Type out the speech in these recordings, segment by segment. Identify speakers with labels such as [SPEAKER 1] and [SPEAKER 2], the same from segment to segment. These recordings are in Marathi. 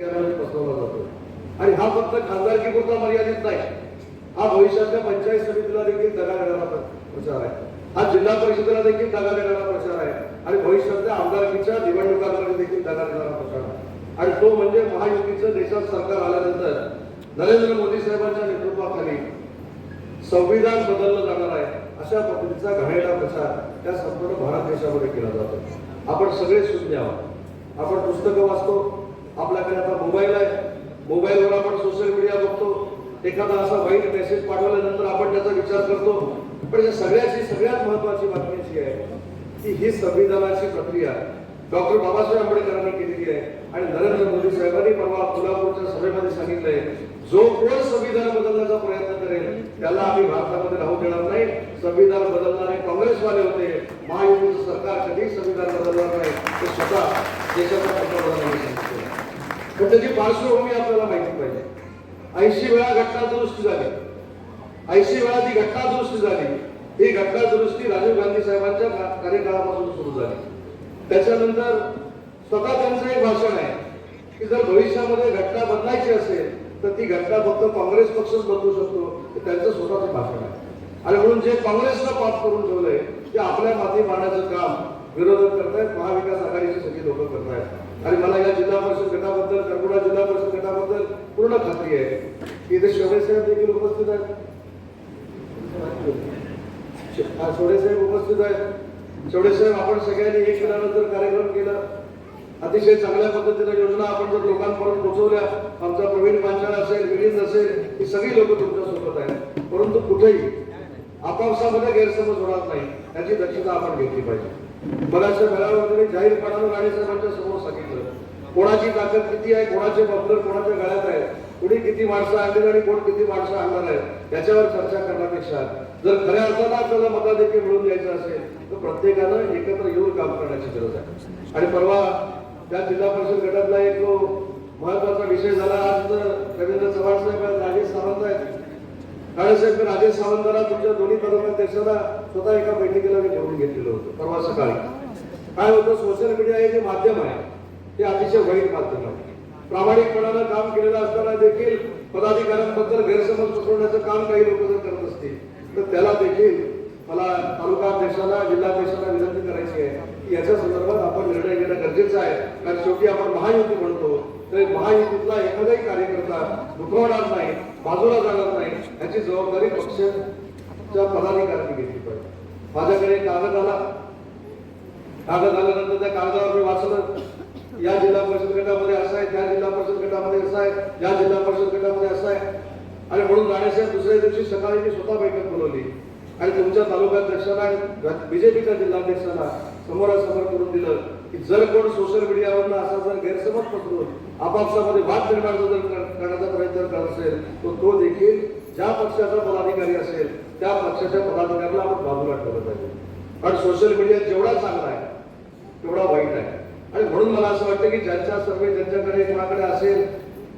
[SPEAKER 1] बसवला जातो. आणि हा फक्त खासदारकीपुरता मर्यादित नाही हा भविष्यातल्या पंचायत समितीला देखील दगा देणारा प्रचार आहे. हा जिल्हा परिषदेला देखील दगा देणारा प्रचार आहे. आणि भविष्यातल्या आमदारकीच्या निवडणुकांमध्ये देखील दगा देणारा प्रचार आहे. आणि तो म्हणजे महायुतीचं देशात सरकार आल्यानंतर नरेंद्र मोदी साहेबांच्या नेतृत्वाखाली संविधान बदललं जाणार आहे अशा पद्धतीचा घाणेरडा प्रचार त्या संपूर्ण भारत देशामध्ये केला जातो. आपण सगळे शून्य आहोत. आपण पुस्तकं वाचतो आपल्याकडे आता मोबाईल आहे. मोबाईलवर आपण सोशल मीडिया बघतो. एखादा असा वाईट मेसेज पाठवल्यानंतर आपण त्याचा विचार करतो. पण या सगळ्याची सगळ्यात महत्वाची बातमी अशी आहे की ही संविधानाची प्रक्रिया डॉक्टर बाबासाहेब आंबेडकरांनी केलेली आहे. आणि नरेंद्र मोदी साहेबांनी परवा कोल्हापूरच्या सभेमध्ये सांगितलंय जो कोण संविधान बदलण्याचा प्रयत्न करेल त्याला आम्ही भारतामध्ये राहू देणार नाही. संविधान बदलणारे काँग्रेसवाले होते. महायुतीचं सरकार कधी संविधान बदलणार नाही. ते स्वतः देशाचा पंतप्रधान पण त्याची पार्श्वभूमी आपल्याला माहिती पाहिजे. ऐंशी वेळा घटना दुरुस्ती झाली. ऐंशी वेळा ती घटना दुरुस्ती झाली. ही घटना दुरुस्ती राजीव गांधी साहेबांच्या कार्यकाळापासून सुरू झाली. त्याच्यानंतर स्वतः त्यांचं एक भाषण आहे की जर भविष्यामध्ये घटना बदलायची असेल तर ती घटना फक्त काँग्रेस पक्षच बदलू शकतो. हे त्यांचं स्वतःचं भाषण आहे. आणि म्हणून जे काँग्रेसला पाप करून ठेवलंय ते आपल्या माती मारण्याचं काम विरोधक करतायत महाविकास आघाडीची सगळी लोक करतायत. आणि मला या जिल्हा परिषद गटाबद्दल कर्कुडा जिल्हा परिषद गटाबद्दल पूर्ण खात्री आहे. की इथे शेवडे साहेब देखील उपस्थित आहेत. हा, साहेब उपस्थित आहेत. शेवडे साहेब आपण सगळ्यांनी एक केल्यानंतर कार्यक्रम केला. अतिशय चांगल्या पद्धतीने योजना आपण जर लोकांपर्यंत पोहोचवल्या आमचा प्रवीण पांचाळ असेल मिलिंद असेल ही सगळी लोक तुमच्यासोबत आहेत. परंतु कुठेही आपापसामध्ये गैरसमज होणार नाही. याची दक्षता आपण घेतली पाहिजे. बऱ्याचशा मेळाव्यामध्ये जाहीरपणानं राणे साहेबांच्या समोर सांगितलं. कोणाची ताकद किती आहे कोणाचे बफर कोणाच्या गळ्यात आहे कुणी किती माणसं आणतील आणि कोण किती माणसं आणणार आहे याच्यावर चर्चा करण्यापेक्षा जर खऱ्या अर्थानं आपल्याला मताधिक्य मिळून द्यायचं असेल तर प्रत्येकानं एकत्र येऊन काम करण्याची गरज आहे. आणि परवा त्या जिल्हा परिषद गटातला एक तो महत्त्वाचा विषय झाला आज रवींद्र चव्हाण साहेब राजेश सावंत आहेत. राणेसाहेब राजेश सावंतांना तुमच्या दोन्ही तालुक्याध्यक्षांना स्वतः एका बैठकीला मी बोलून घेतलेलं होतं परवा सकाळी. काय होतं सोशल मीडिया हे जे माध्यम आहे ते अतिशय वाईट माध्यम आहे. प्रामाणिकपणानं काम केलेलं असताना देखील पदाधिकाऱ्यांबद्दल गैरसमज पसरवण्याचं काम काही लोक जर करत असतील तर त्याला देखील मला तालुका अध्यक्षाला जिल्हाध्यक्षाला विनंती करायची आहे की याच्या संदर्भात आपण निर्णय घेणं गरजेचं आहे. कारण शेवटी आपण महायुती म्हणतो तर महायुतीतला एखादाही कार्यकर्ता दुखवणार नाही बाजूला जाणार नाही याची जबाबदारी पक्षाच्या पदाधिकाऱ्यांनी घेतली पाहिजे. माझ्याकडे एक कागद आला. कागद आल्यानंतर त्या कागदावर मी वाचलं. या जिल्हा परिषद गटामध्ये असं आहे त्या जिल्हा परिषद गटामध्ये असं आहे या जिल्हा परिषद गटामध्ये असं आहे. आणि म्हणून राणेसाहेब दुसऱ्या दिवशी सकाळी मी स्वतः बैठक बोलवली. आणि तुमच्या तालुकाध्यक्षांना आणि बीजेपीच्या जिल्हाध्यक्षांना समोरासमोर करून दिलं की जर कोण सोशल मीडियावरनं असा जर गैरसमज पसरून आपापसामध्ये वाद निर्माण जर करण्याचा प्रयत्न करत असेल तर तो देखील ज्या पक्षाचा पदाधिकारी असेल त्या पक्षाच्या पदाधिकाऱ्याला आपण बाजूला ठेवलं पाहिजे. कारण सोशल मीडिया जेवढा चांगला तेवढा वाईट आहे. आणि म्हणून मला असं वाटतं की ज्यांच्या सर्वे ज्यांच्याकडे कोणाकडे असेल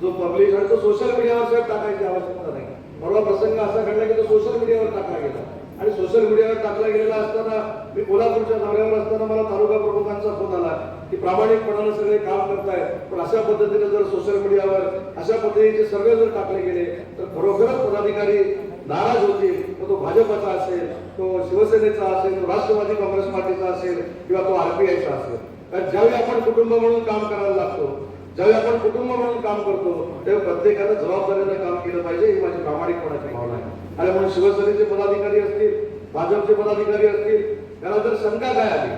[SPEAKER 1] जो पब्लिश आहे तो सोशल मीडियावर साहेब टाकायची आवश्यकता नाही. परवा प्रसंग असा घडला की तो सोशल मीडियावर टाकला गेला. आणि सोशल मीडियावर टाकला गेलेला असताना मी कोल्हापूरच्या दौऱ्यावर असताना मला तालुका प्रमुखांचा फोन आला की प्रामाणिकपणानं सगळे काम करतायत पण अशा पद्धतीने जर सोशल मीडियावर अशा पद्धतीचे सर्वे जर टाकले गेले तर खरोखरच पदाधिकारी नाराज होतील मग तो भाजपचा असेल तो शिवसेनेचा असेल तो राष्ट्रवादी काँग्रेस पार्टीचा असेल किंवा तो आरपीआयचा असेल. कारण ज्यावेळी आपण कुटुंब म्हणून काम करायला लागतो ज्यावेळी आपण कुटुंब म्हणून काम करतो तेव्हा प्रत्येकानं जबाबदारीनं काम केलं पाहिजे ही माझी प्रामाणिकपणाची भावना आहे. आणि म्हणून शिवसेनेचे पदाधिकारी असतील भाजपचे पदाधिकारी असतील त्याला जर शंका काय आली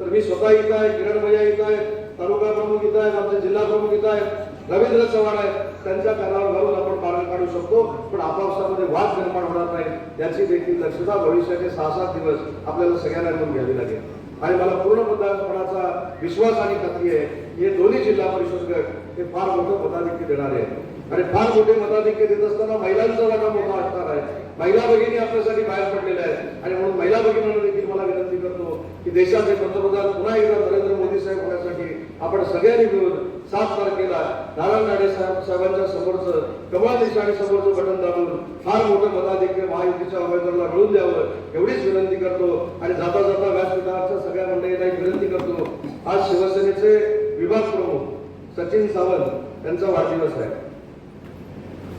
[SPEAKER 1] तर मी स्वतः इथं आहे किरण भैया इथं आहे तालुका प्रमुख इथं आहेत आमचे जिल्हा प्रमुख इथं आहेत रवींद्र चव्हाण आहेत त्यांच्या कानावर घालून आपण मार्ग काढू शकतो पण आपापसामध्ये वाद निर्माण होणार नाही याची देखील दक्षता भविष्याचे सहा सात दिवस आपल्याला सगळ्यांना मिळून घ्यावी लागेल. आणि मला पूर्ण मतदारपणाचा विश्वास आणि खात्री आहे की हे दोन्ही जिल्हा परिषद गट हे फार मोठं मताधिक्य देणारे आहेत. आणि फार मोठे मताधिक्य देत असताना महिलांचा वाटा मोठा असणार आहे. महिला भगिनी आपल्यासाठी बाहेर पडलेल्या आहेत. आणि म्हणून महिला भगिनींना देखील मला विनंती करतो की देशाचे पंतप्रधान पुन्हा एकदा नरेंद्र मोदी साहेब होण्यासाठी आपण सगळ्यांनी मिळून सात तारखेला नारायण राणे साहेब साहेबांच्या समोरचं कमळ देशाने समोरचं बटन दाबून फार मोठं मताधिक्य महायुतीच्या उमेदवाराला मिळून द्यावं एवढीच विनंती करतो. आणि जाता जाता व्यासपीठाच्या सगळ्या मंडळींना एक विनंती करतो. आज शिवसेनेचे विभाग प्रमुख सचिन सावंत यांचा वाढदिवस आहे.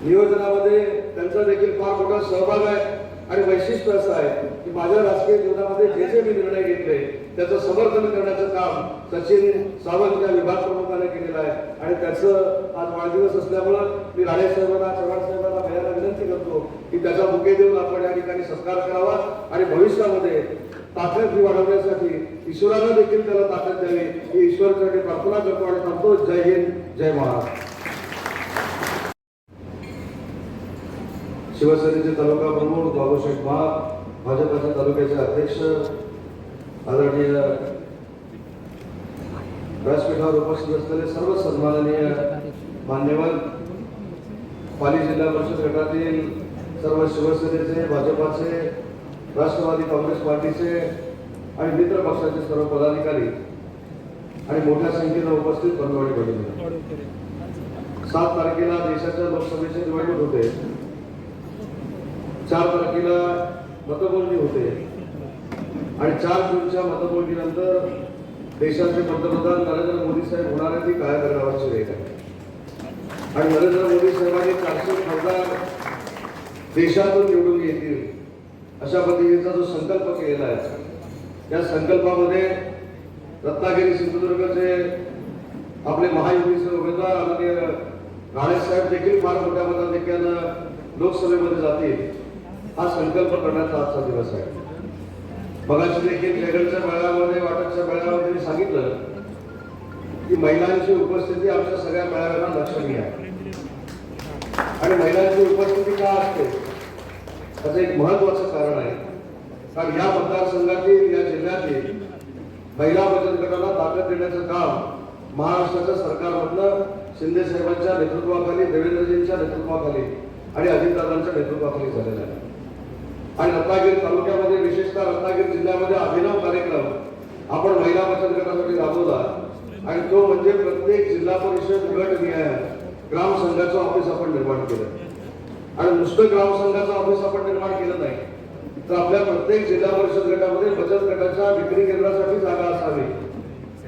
[SPEAKER 1] नियोजनामध्ये त्यांचा देखील फार मोठा सहभाग आहे आणि वैशिष्ट्य असं आहे माझ्या राजकीय जीवनामध्ये जे जे मी निर्णय घेतले त्याचं समर्थन करण्याचं काम सचिन सावंत या विभाग प्रमुखाने केलेलं आहे. आणि त्याचं आज वाढदिवस असल्यामुळं मी राणे साहेबांना चव्हाण साहेबांना भैयाला विनंती करतो की त्याचा बुके देऊन आपण या ठिकाणी सत्कार करावा आणि भविष्यामध्ये ताकद ही वाढवण्यासाठी ईश्वरानं देखील त्याला ताकद द्यावी. ही ईश्वरासाठी प्रार्थना करतो आणि थांबतो जय हिंद जय महाराष्ट्र. शिवसेनेचे तालुका प्रमुख बाबूसाहेब महा भाजपच्या तालुक्याचे अध्यक्ष आदरणीय व्यासपीठावर उपस्थित असलेले सर्व सन्माननीय मान्यवर पाली जिल्हा परिषद गटातील सर्व शिवसेनेचे भाजपाचे राष्ट्रवादी काँग्रेस पार्टीचे आणि मित्र पक्षाचे सर्व पदाधिकारी आणि मोठ्या संख्येनं उपस्थित बंधुवाडी भगिनी सात तारखेला देशाच्या लोकसभेचे निवडणूक होते. चार तारखेला मतमोजणी होते. आणि चार जूनच्या मतमोजणीनंतर देशाचे पंतप्रधान नरेंद्र मोदी साहेब होणार आहे ती काय दगडावरची रेख आहे. आणि नरेंद्र मोदी साहेबांनी चारशे खासदार देशातून निवडून येतील अशा पद्धतीचा जो संकल्प केलेला आहे. त्या संकल्पामध्ये रत्नागिरी सिंधुदुर्गचे आपले महायुतीचे उमेदवार आदरणीय राणेसाहेब देखील फार मोठ्या मताधिक्यानं लोकसभेमध्ये जातील. हा संकल्प करण्याचा आजचा दिवस आहे. मगाशी देखील केरळच्या मेळाव्यामध्ये वाटकच्या मेळाव्यामध्ये मी सांगितलं की महिलांची उपस्थिती आमच्या सगळ्या मेळाव्यांना लक्षणीय आहे. आणि महिलांची उपस्थिती का असते? त्याचं एक महत्वाचं कारण आहे. कारण या मतदारसंघातील या जिल्ह्यातील महिला बचत गटाला ताकद देण्याचं काम महाराष्ट्राच्या सरकारमधनं शिंदे साहेबांच्या नेतृत्वाखाली देवेंद्रजींच्या नेतृत्वाखाली आणि अजितदादांच्या नेतृत्वाखाली झालेलं आहे. आणि रत्नागिरी तालुक्यामध्ये विशेषतः रत्नागिरी जिल्ह्यामध्ये अभिनव कार्यक्रम आपण महिला बचत गटासाठी राबवला. आणि तो म्हणजे प्रत्येक जिल्हा परिषद गट निहाय ग्रामसंघाचं ऑफिस आपण निर्माण केलं. आणि नुसतं ग्रामसंघाचं ऑफिस आपण निर्माण केलं नाही. तर आपल्या प्रत्येक जिल्हा परिषद गटामध्ये बचत गटाच्या विक्री केंद्रासाठी जागा असावी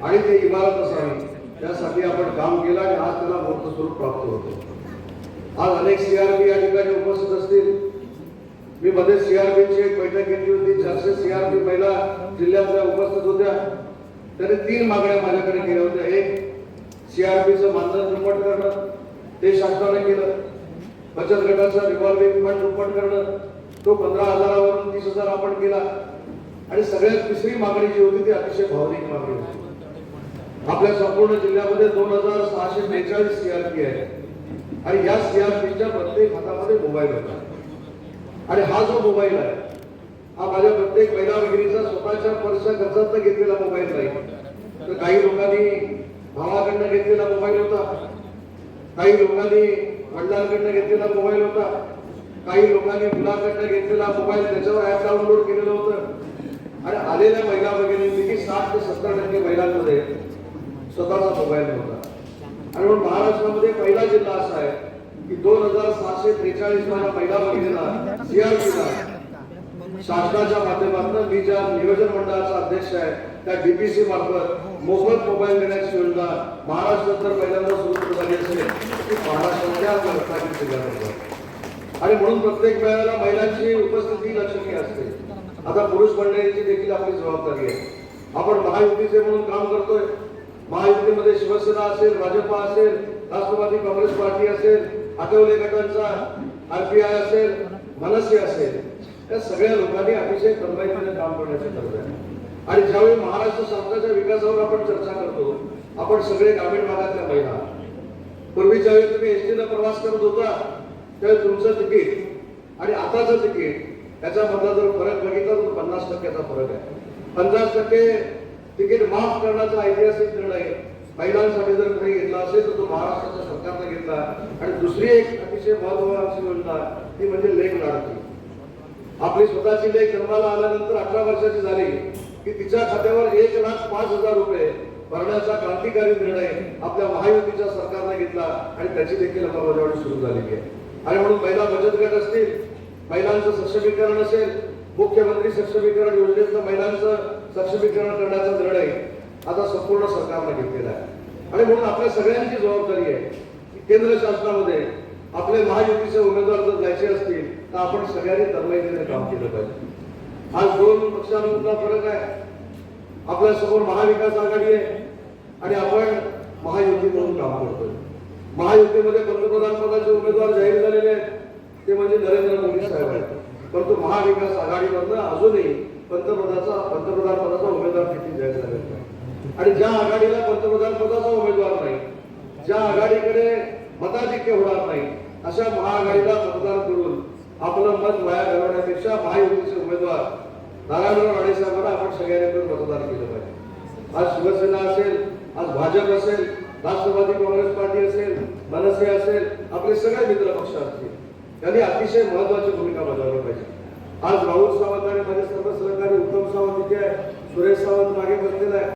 [SPEAKER 1] आणि ते इमारत असावी त्यासाठी आपण काम केलं आणि आज त्याला मूर्त स्वरूप प्राप्त होतो. आज अनेक सीआरपी या ठिकाणी उपस्थित असतील. मी मध्ये सीआरपीची एक बैठक घेतली होती. चारशे सीआरपी महिला जिल्ह्यातल्या उपस्थित होत्या. त्याने तीन मागण्या माझ्याकडे केल्या होत्या. एक सीआरपीचं मानधन दुप्पट करणं. ते शासनाने केलं. बचत गटाचा रिव्हॉल्विंग फंड दुप्पट करणं. तो पंधरा हजारावरून तीस हजार आपण केला. आणि सगळ्यात तिसरी मागणी जी होती ती अतिशय भावनिक मागणी होती. आपल्या संपूर्ण जिल्ह्यामध्ये दोन हजार सहाशे बेचाळीस सीआरपी आहे आणि या सीआरपीच्या प्रत्येक हातामध्ये मोबाईल होता. आणि हा जो मोबाईल आहे हा माझ्या प्रत्येक महिला भगिनीचा स्वतःच्या पर्सच्या खर्चात घेतलेला मोबाईल नाही. तर काही लोकांनी भावाकडनं घेतलेला मोबाईल होता. काही लोकांनी वडिलांकडनं घेतलेला मोबाईल होता. काही लोकांनी मुलाकडनं घेतलेला मोबाईल त्याच्यावर ऍप डाउनलोड केलेलं होतं. आणि आलेल्या महिला भगिनींपैकी साठ ते सत्तर टक्के महिलांमध्ये स्वतःचा मोबाईल नव्हता. आणि म्हणून महाराष्ट्रामध्ये पहिला जिल्हा असा आहे की दोन हजार सहाशे त्रेचाळीस माझ्या महिला भगिनीला सीआरपीला शासनाच्या माध्यमातून मी ज्या नियोजन मंडळाचा अध्यक्ष आहे त्या डीपीसी मार्फत मोफत मोबाईल देण्याची योजना महाराष्ट्रात जर पहिल्यांदा सुरू झाली असेल ती महाराष्ट्रातल्या आपल्या रत्नागिरी आणि म्हणून प्रत्येक वेळेला महिलांची उपस्थिती लक्षणीय असते. आता पुरुष मंडळींची देखील आपली जबाबदारी आहे. आपण महायुतीचे म्हणून काम करतोय. महायुतीमध्ये शिवसेना असेल भाजपा असेल राष्ट्रवादी काँग्रेस पार्टी असेल आठवले गटांचा आरपीआय असेल मनसे असेल त्या सगळ्या लोकांनी अतिशय तन्मयपणे काम करण्याची गरज आहे. आणि ज्यावेळी महाराष्ट्र शासनाच्या विकासावर आपण चर्चा करतो आपण सगळे ग्रामीण भागातल्या महिला पूर्वीच्या वेळी तुम्ही एस टीनं प्रवास करत होता त्यावेळी तुमचं तिकीट आणि आताचं तिकीट याच्यामधला जर फरक बघितला तर पन्नास टक्क्याचा फरक आहे. पन्नास टक्के तिकीट माफ करण्याचा ऐतिहासिक निर्णय महिलांसाठी जर काही घेतला असेल तर तो महाराष्ट्राच्या सरकारने घेतला. आणि दुसरी एक अतिशय महत्वाची योजना ती म्हणजे लेख लाडकी आपली स्वतःची लेख जन्माला आल्यानंतर अठरा वर्षाची झाली की तिच्या खात्यावर एक लाख पाच हजार रुपये भरण्याचा क्रांतिकारी निर्णय आपल्या महायुतीच्या सरकारने घेतला आणि त्याची देखील अंमलबजावणी सुरू झालेली आहे. आणि म्हणून महिला बचत गट असतील महिलांचं सक्षमीकरण असेल मुख्यमंत्री सक्षमीकरण योजनेतलं महिलांचं सक्षमीकरण करण्याचा निर्णय आता संपूर्ण सरकारने घेतलेला आहे. आणि म्हणून आपल्या सगळ्यांची जबाबदारी आहे की केंद्र शासनामध्ये आपले महायुतीचे उमेदवार जर जायचे असतील तर आपण सगळ्यांनी तन्मयतेने काम केलं पाहिजे. आज दोन पक्षांमधला फरक आहे. आपल्यासमोर महाविकास आघाडी आहे आणि आपण महायुती म्हणून काम करतोय. महायुतीमध्ये पंतप्रधान पदाचे उमेदवार जाहीर झालेले आहेत. ते म्हणजे नरेंद्र मोदी साहेब आहेत. परंतु महाविकास आघाडीमधनं अजूनही पंतप्रधानाचा पंतप्रधान पदाचा उमेदवार देखील जाहीर झालेला आहे? आणि ज्या आघाडीला पंतप्रधान पदाचा उमेदवार नाही ज्या आघाडीकडे मताधिक्य होणार नाही अशा महाआघाडीला मतदान करून आपलं मत वाया घालवण्यापेक्षा महायुतीचे उमेदवार नारायणराव राणे साहेबांना आपण सगळ्यांनी मिळून मतदान केलं पाहिजे. आज शिवसेना असेल आज भाजप असेल राष्ट्रवादी काँग्रेस पार्टी असेल मनसे असेल आपले सगळे मित्र पक्ष असतील त्यांनी अतिशय महत्वाची भूमिका बजावली पाहिजे. आज राहुल सावंत आणि माझे सर्व सहकारी उत्तम सावंत इथे आहे सुरेश सावंत मागे बसलेला आहे.